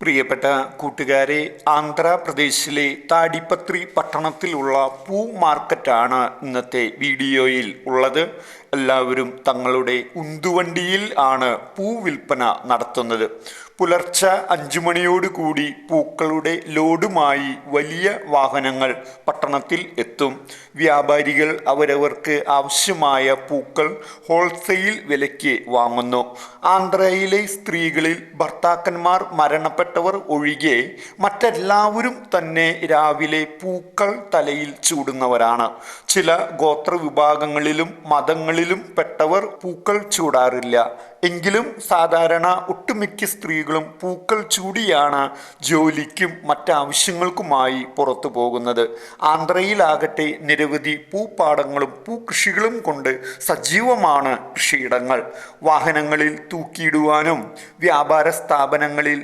പ്രിയപ്പെട്ട കൂട്ടുകാരെ ആന്ധ്രാപ്രദേശിലെ താടിപ്പത്രി പട്ടണത്തിലുള്ള പൂ മാർക്കറ്റാണ് ഇന്നത്തെ വീഡിയോയിൽ ഉള്ളത്. എല്ലാവരും തങ്ങളുടെ ഉന്തുവണ്ടിയിൽ ആണ് പൂ വിൽപ്പന നടത്തുന്നത്. പുലർച്ചെ അഞ്ചു മണിയോടുകൂടി പൂക്കളുടെ ലോഡുമായി വലിയ വാഹനങ്ങൾ പട്ടണത്തിൽ എത്തും. വ്യാപാരികൾ അവരവർക്ക് ആവശ്യമായ പൂക്കൾ ഹോൾസെയിൽ വിലയ്ക്ക് വാങ്ങുന്നു. ആന്ധ്രയിലെ സ്ത്രീകളിൽ ഭർത്താക്കന്മാർ മരണപ്പെട്ടവർ ഒഴികെ മറ്റെല്ലാവരും തന്നെ രാവിലെ പൂക്കൾ തലയിൽ ചൂടുന്നവരാണ്. ചില ഗോത്ര വിഭാഗങ്ങളിലും മതങ്ങളിലും പെട്ടവർ പൂക്കൾ ചൂടാറില്ല. എങ്കിലും സാധാരണ ഒട്ടുമിക്ക സ്ത്രീകളും പൂക്കൾ ചൂടിയാണ് ജോലിക്കും മറ്റാവശ്യങ്ങൾക്കുമായി പുറത്തു പോകുന്നത്. ആന്ധ്രയിലാകട്ടെ നിരവധി പൂപ്പാടങ്ങളും പൂകൃഷികളും കൊണ്ട് സജീവമാണ് കൃഷിയിടങ്ങൾ. വാഹനങ്ങളിൽ തൂക്കിയിടുവാനും വ്യാപാര സ്ഥാപനങ്ങളിൽ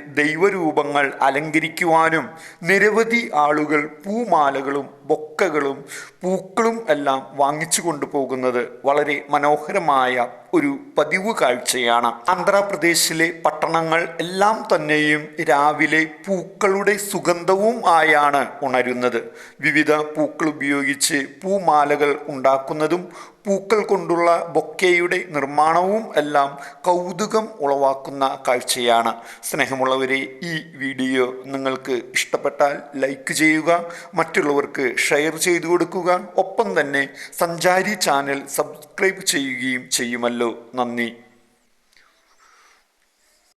ദൈവരൂപങ്ങൾ അലങ്കരിക്കുവാനും നിരവധി ആളുകൾ പൂമാലകളും ബൊക്കകളും പൂക്കളും എല്ലാം വാങ്ങിച്ചു കൊണ്ടുപോകുന്നത് വളരെ മനോഹരമായ ഒരു പതിവ് കാഴ്ചയാണ്. ആന്ധ്രാപ്രദേശിലെ പട്ടണങ്ങൾ എല്ലാം തന്നെയും രാവിലെ പൂക്കളുടെ സുഗന്ധവും ആയാണ് ഉണരുന്നത്. വിവിധ പൂക്കൾ ഉപയോഗിച്ച് പൂമാലകൾ ഉണ്ടാക്കുന്നതും പൂക്കൾ കൊണ്ടുള്ള ബൊക്കയുടെ നിർമ്മാണവും എല്ലാം കൗതുകം ഉളവാക്കുന്ന കാഴ്ചയാണ്. സ്നേഹമുള്ളവരെ ഈ വീഡിയോ നിങ്ങൾക്ക് ഇഷ്ടപ്പെട്ടാൽ ലൈക്ക് ചെയ്യുക മറ്റുള്ളവർക്ക് ഷെയർ ചെയ്തു കൊടുക്കുക. ഒപ്പം തന്നെ സഞ്ചാരി ചാനൽ സബ്സ്ക്രൈബ് ചെയ്യുകയും ചെയ്യുമല്ലോ. നന്ദി.